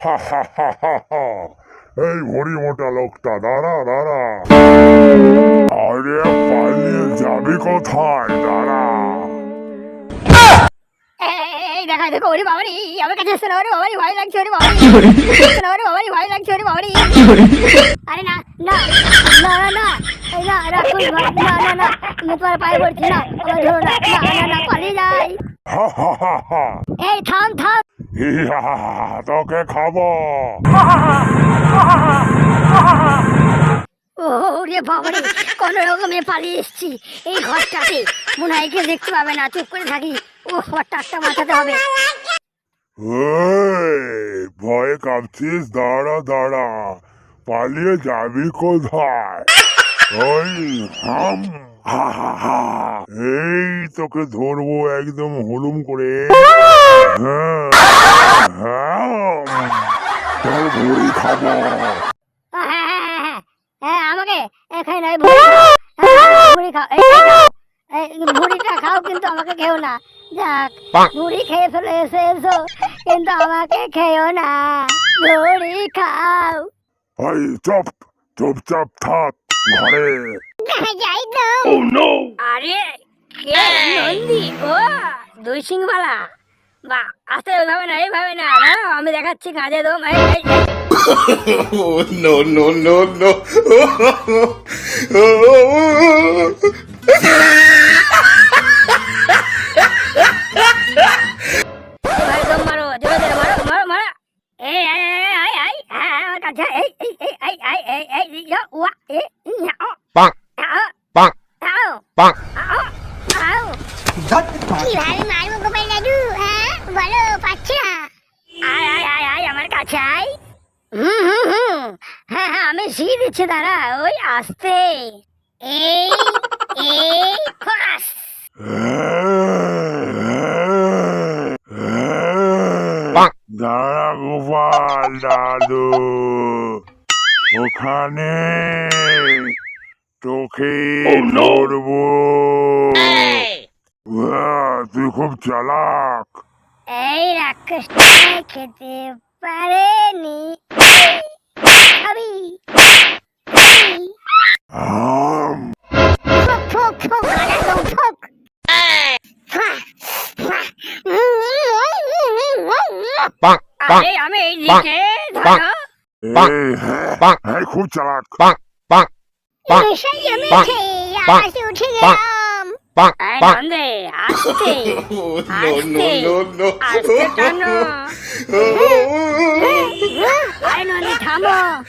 হা হা হা হা হা এই ভরি মোটা লোকটা দাঁড়া দাঁড়া আরে পালিয়ে যাবি কোথায় দাঁড়া দেখা দেখো ওরে বাবারি আমার কাছে এসে না ওরে বাবারি ভয় লাগছে ওরে বাবারি এসে না ওরে বাবারি ভয় লাগছে ওরে বাবারি আরে না না না না না এই না রাখুন না না না না আমি তোমার পায়ে পড়ছি না আমার ধরো না পালিয়ে যাই এই থাম থাম ইয়া তোকে খাব। ওরে বাবারে কোন রকমে পালিয়ে এসেছি। এই ঘরটাতে মনে হয় কেউ দেখতে পাবে না। চুপ করে থাকি। ও টাকটা বাঁচাতে হবে। ভয়ে কাঁপছিস? দাঁড়া দাঁড়া। পালিয়ে যাবি কোথায়? ওই হাম হা হা হা। এই তোকে ধরবো একদম হলুম করে। হ্যাঁ হ্যাঁ। তোর ভুড়ি খাব। হ্যাঁ হ্যাঁ হ্যাঁ আমাকে এখানে নয় ভুড়ি খাও। ভুড়িটা কিন্তু আমাকে খেও না। যাক ভুড়ি খেয়ে ফেলে এসে এসো কিন্তু আমাকে খেও না। ভুড়ি খাও। এই চুপ। চুপচাপ থাক ঘরে। যাই তো। আরে কে? নন্দী ও দুই সিংবালা বা আস্তে ওইভাবে না এইভাবে না। আমি দেখাচ্ছি কাজে দম। Oh no no! ভাই দম মারো মারো মারো মারো। এই আই আই আই আই আমার কাছে এই এই। এই আই আই এই এই ইয়া ওয়া এ ইয়া ও Bonk, আও bonk, আও bonk. আও আও কীভাবে মারবো গোপাল দাদু হ্যাঁ বলো পাচ্ছি না আয় আয় আয় আয় আমার কাছে আয় হুম হুম হুম হ্যাঁ হ্যাঁ আমি শিখে দিচ্ছি দাঁড়া ওই আসতে এই এই ফাস দাঁড়া গোপাল দাদু ওখানে তোকে ধরবো। তুই খুব চালাক। এই রাক্ষসটাকে খেতে পারেনি। আম। আমি এই দিকে বাহ। হ্যাঁ খুব চালাক। থামো।